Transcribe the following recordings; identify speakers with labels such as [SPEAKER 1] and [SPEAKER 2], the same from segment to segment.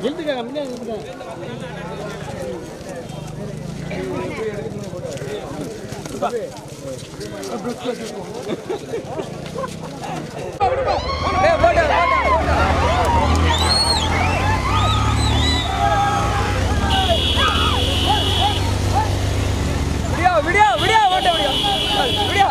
[SPEAKER 1] எழுத்துக்கா கம்மியாக எழுத்துக்கா
[SPEAKER 2] விடியா விடியா விடியா ஓட்ட விடியா விடியா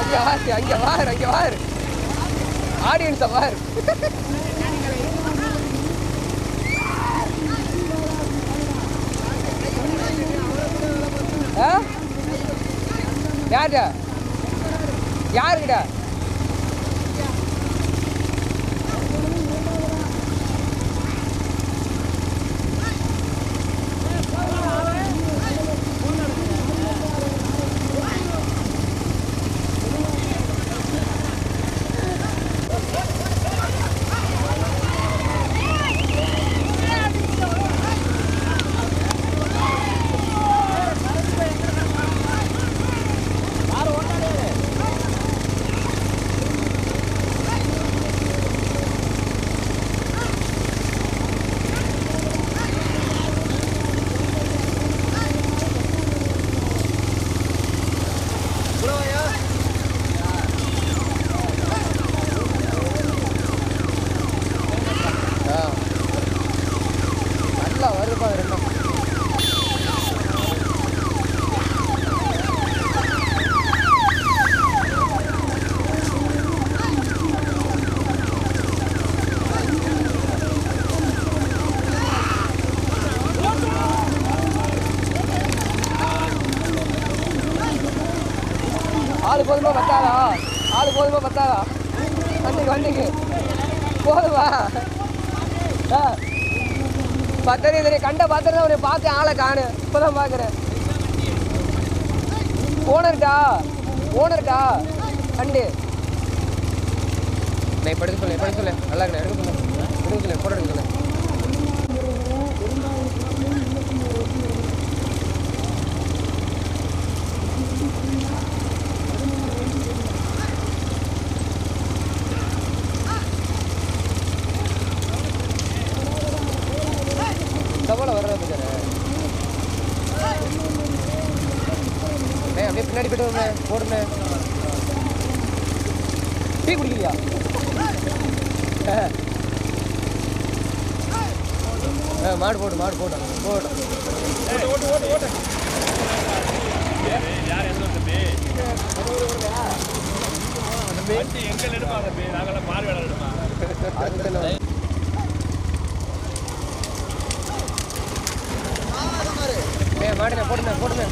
[SPEAKER 2] அங்க வாரு அங்க வாரு அங்க வாரு ஆடியன்ஸ வாரு ஆ? யார்கிட்ட? யாருக்கிட்ட ஆ. நல்லா வருப்பா ரெண்டும் ஆளு போதுமா பத்தாதா ஆளு போதுமா பத்தாதா வண்டிக்கு வண்டிக்கு போதுமா? பத்திரி பத்தரி தெரியும் கண்ட தான் உன்னை பார்த்து ஆளை காணு. இப்போதான் பார்க்குறேன். ஓனர்டா ஓனர்டா கண்டு. நான் இப்போ எடுக்க சொல்லு இப்போ எடுக்க நல்லா இருக்கேன் எடுக்க சொல்லு. எடுக்க சொல்லு போட எடுக்க சொல்லு சவால வர்றது தானே ஏய், அப்படியே பின்னாடி பொருள் டீ குடிக்கலையா ஆ. மாடு போடு மாடு போடு போடு அதுக்கு தானே. ஏய், மாடுண்ணே
[SPEAKER 1] போடுங்க போடுங்க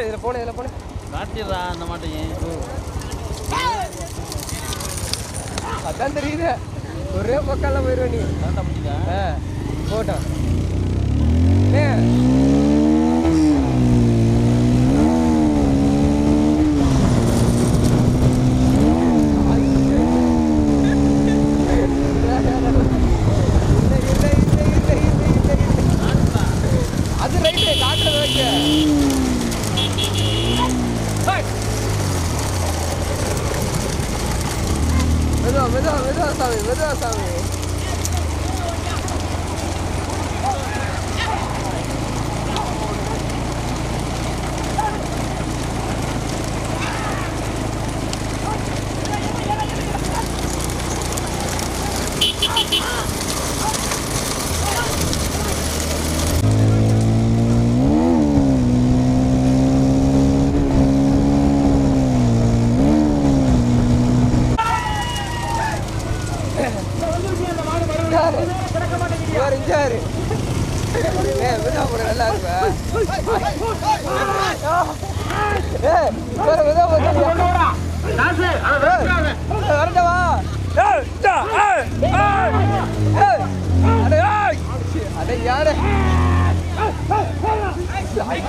[SPEAKER 2] இதில் போனேன் இதில் போனேன்
[SPEAKER 3] காட்டிடுறா அந்த மாட்டையும்
[SPEAKER 2] அதான் தெரியுது ஒரே பக்கம் போயிடுவேன் நீ போட்டோம் ஏ 왜들어와서밥이 왜?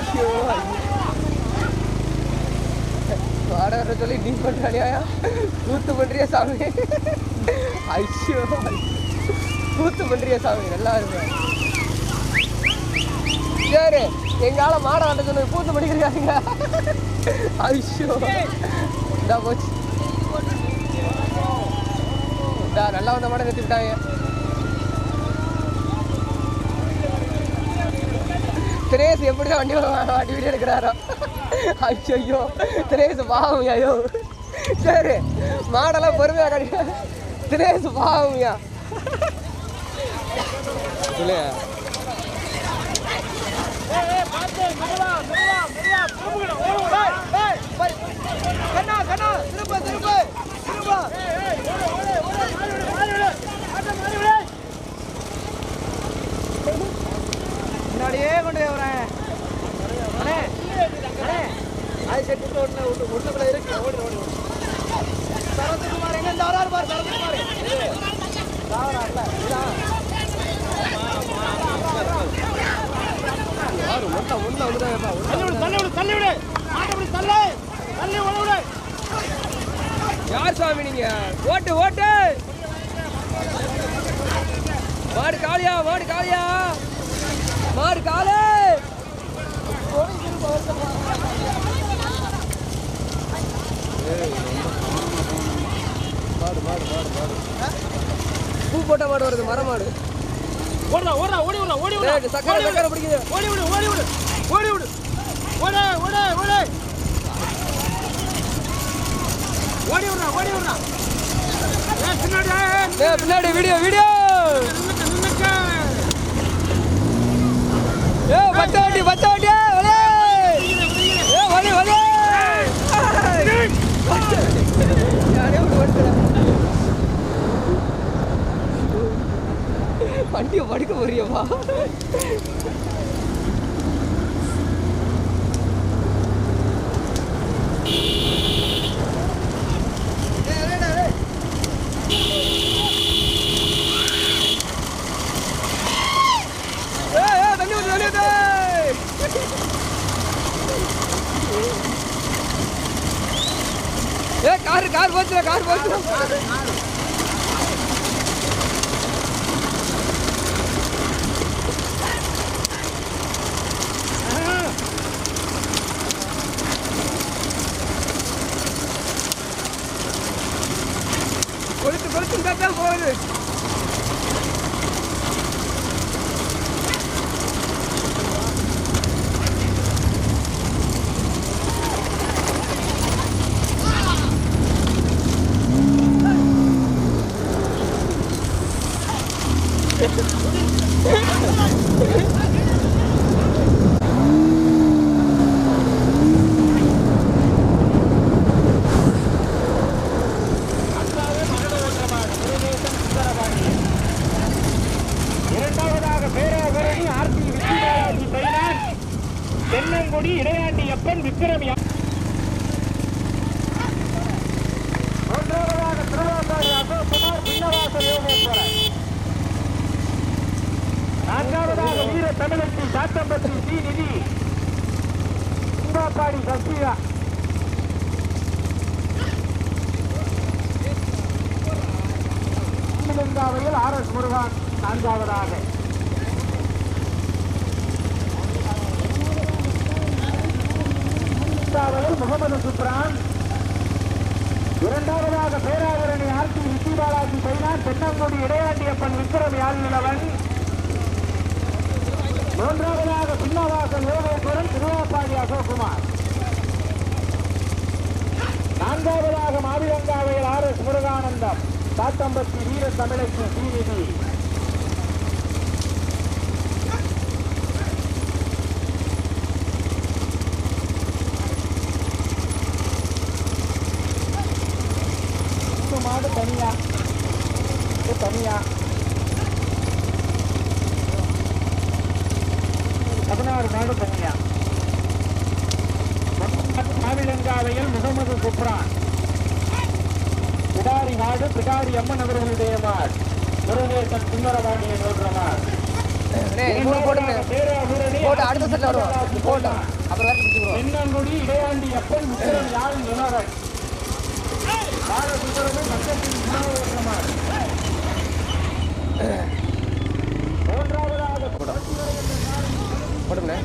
[SPEAKER 2] ஐயோ, சொல்லி நீ பண்றானியா கூத்து பண்றியா சாமி? ஐயோ. கூத்து பண்றியா சாமி? நல்லா இருக்கு. சரி எங்கால மாட வந்த சொன்ன பூத்து பண்ணிக்கிறாங்க ஐயோ. இந்தா போச்சு. நல்லா வந்த மாட நிறுத்தி விட்டாங்க திரேஸ் எப்படிதான் வண்டி வண்டி வீடியோ எடுக்கிறாரோ ஐயோ திரேஸ் பாவம் ஐயோ சரி மாடெல்லாம் பொறுமையா கட்டி திரேஸ் பாவம்யா இல்லையா திரும்ப திரும்ப திரும்ப முன்னாடியே கொண்டு போய் வரேன் அண்ணே அண்ணே. அது செட்டு ஒன்று ஒன்று ஒன்றுக்குள்ள இருக்கு. ஓடி ஓடி ஓடி. சரத்குமார் எங்க இந்த வராரு பாரு சரத்குமார். தாவரா இல்ல இதான் யாரு விடுறாங்க
[SPEAKER 1] தள்ளி விடு தள்ளி விடு தள்ளி விடு. மாட்டை பிடி தள்ளு தள்ளி விட விடு
[SPEAKER 2] யார் சாமி நீங்க? ஓட்டு ஓட்டு. மாடு காளியா மாடு காளியா மாடு காளு பூ போட்ட மாடு வருது மர மாடு.
[SPEAKER 1] ஓடுறா ஓடுறா ஓடி விடுறா ஓடி
[SPEAKER 2] ஏய், சக்கரை சக்கரை பிடிக்குது.
[SPEAKER 1] ஓடி விடு ஓடி விடு ஓடி விடு ஓடு ஓடு ஓடு. ஓடி விடுறா ஓடி ஏய் பின்னாடி
[SPEAKER 2] பின்னாடி வீடியோ வீடியோ.
[SPEAKER 1] बोलते कार बोलते Olha, olha, olha, olha, olha. Vikram மூன்றாவதாக திருவாசாரி அசோக்குமார் பின்னவாசல் யோகேஸ்வரன். நான்காவதாக வீர தமிழச்சி சாத்தம்பட்டி சி நிதி சசியா ஆர் எஸ் முருகான் நான்காவதாக. ஐந்தாவதில் முகமது சுப்ரான். இரண்டாவதாக பேராவரணி ஆர்த்தி விஜயபாலாஜி பைனான் தென்னங்குடி இடையாண்டியப்பன் விக்ரம் யாழ்நிலவன் மூன்றாவதாக சின்னவாசன் யோகேஸ்வரன் திருவாப்பாடி அசோக்குமார். நான்காவதாக மாவிலங்காவையில் ஆர் எஸ் முருகானந்தம். சாத்தம்பத்தி வீர தமிழச்சி ஸ்ரீநிதி பத்து மாடு தனியா. இது தனியா. பதினாறு தனியா. மாவிலங்காவையில் முகமது குப்ரான் பிடாரி நாடு பிடாரி அம்மன் அவர்களுடைய மாட் முருகேசன்
[SPEAKER 2] மூணு போட்டுங்க போட்டு அடுத்த செட்டில் வருவோம். போட்டோம் அப்புறம் வேறு பிடிச்சிக்கிறோம்
[SPEAKER 1] இடையாண்டி அப்பன் முத்திரம் யாழ் நிலவன் பாலசுந்தரமும் பக்கத்தில் ஓடுற மாட் மூன்றாவதாக
[SPEAKER 2] போட்டோம்ண்ணே போட்டோம்ண்ணே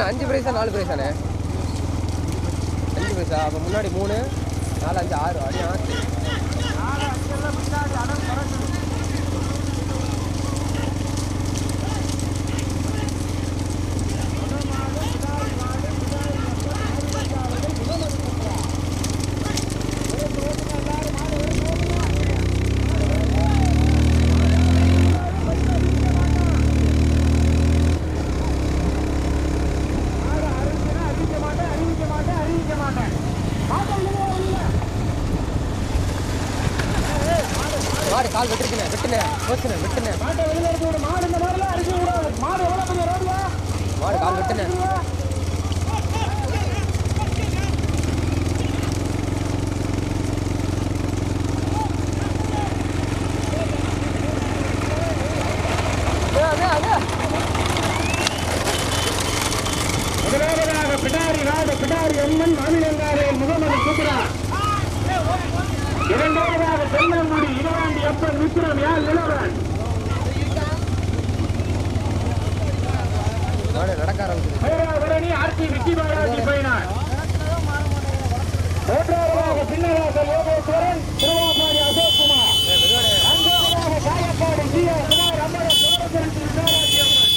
[SPEAKER 2] எத்தனை அஞ்சு பிரைஸா நாலு பிரைஸாண்ணே அஞ்சு பிரைஸா அப்போ முன்னாடி மூணு நாலு அஞ்சு ஆறு அடி ஆச்சு
[SPEAKER 1] அறிவிக்க மாட்டேன் அறிவிக்க மாட்டேன் அறிவிக்க மாட்டேன்
[SPEAKER 2] மாடு கால் வெட்டிருக்குண்ணே வெட்டுனே போச்சுண்ணே வெட்டுனே
[SPEAKER 1] மாட்டை வெளியில எடுத்து விடு மாடு இந்த மாதிரிலாம் அடிக்க கூடாது மாடு எவ்வளவு பெரிய ரோடுவா
[SPEAKER 2] மாடு கால் வெட்டுனே
[SPEAKER 1] முதலாவதாக பிடாரி நாடு பிடாரி அம்மன் மாநிலங்காரையில் முகமது குப்ரா இரண்டாவதாக தென்னங்குடி இரவாண்டி அப்பன் விக்ரம் யாழ் நிலவன்
[SPEAKER 2] மாடு நடக்க
[SPEAKER 1] ஆர்த்தி விக்கி பாலாஜி பைனான் மூன்றாவதாக பின்னராசல் யோகேஸ்வரன் திருவாபாடி அசோக்குமார் நான்காவதாக காயப்பாடி ஜி ஆர் குமார் அம்மன் சுதரசன் விசாலாஜி அம்மன்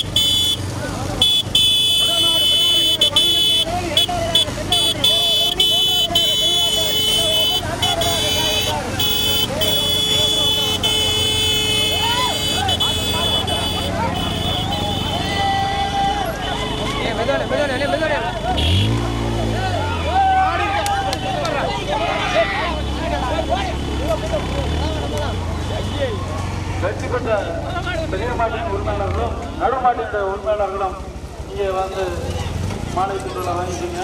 [SPEAKER 1] வடநாடு பிடாரி நாடு மணியம்மாள் இரண்டாவதாக தென்னங்குடி பேராவரணி மூன்றாவதாக திருவாபாடி பின்னராசல் நான்காவதாக காயப்பாடி
[SPEAKER 2] ஏ மெதுவானே மெதுவானே அண்ணே மெதுவானே
[SPEAKER 4] வெற்றி பெற்ற பெரிய மாட்டின் உரிமையாளர்களும் நடு மாட்டின் உரிமையாளர்களும் இங்கே வந்து மாலை சுற்றுலா வாங்கிட்டீங்க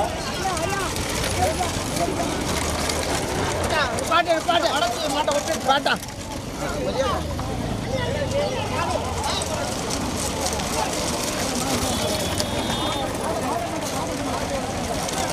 [SPEAKER 3] பாட்டு பாட்டு. அடச்சு மாட்டை விட்டு பாட்டா?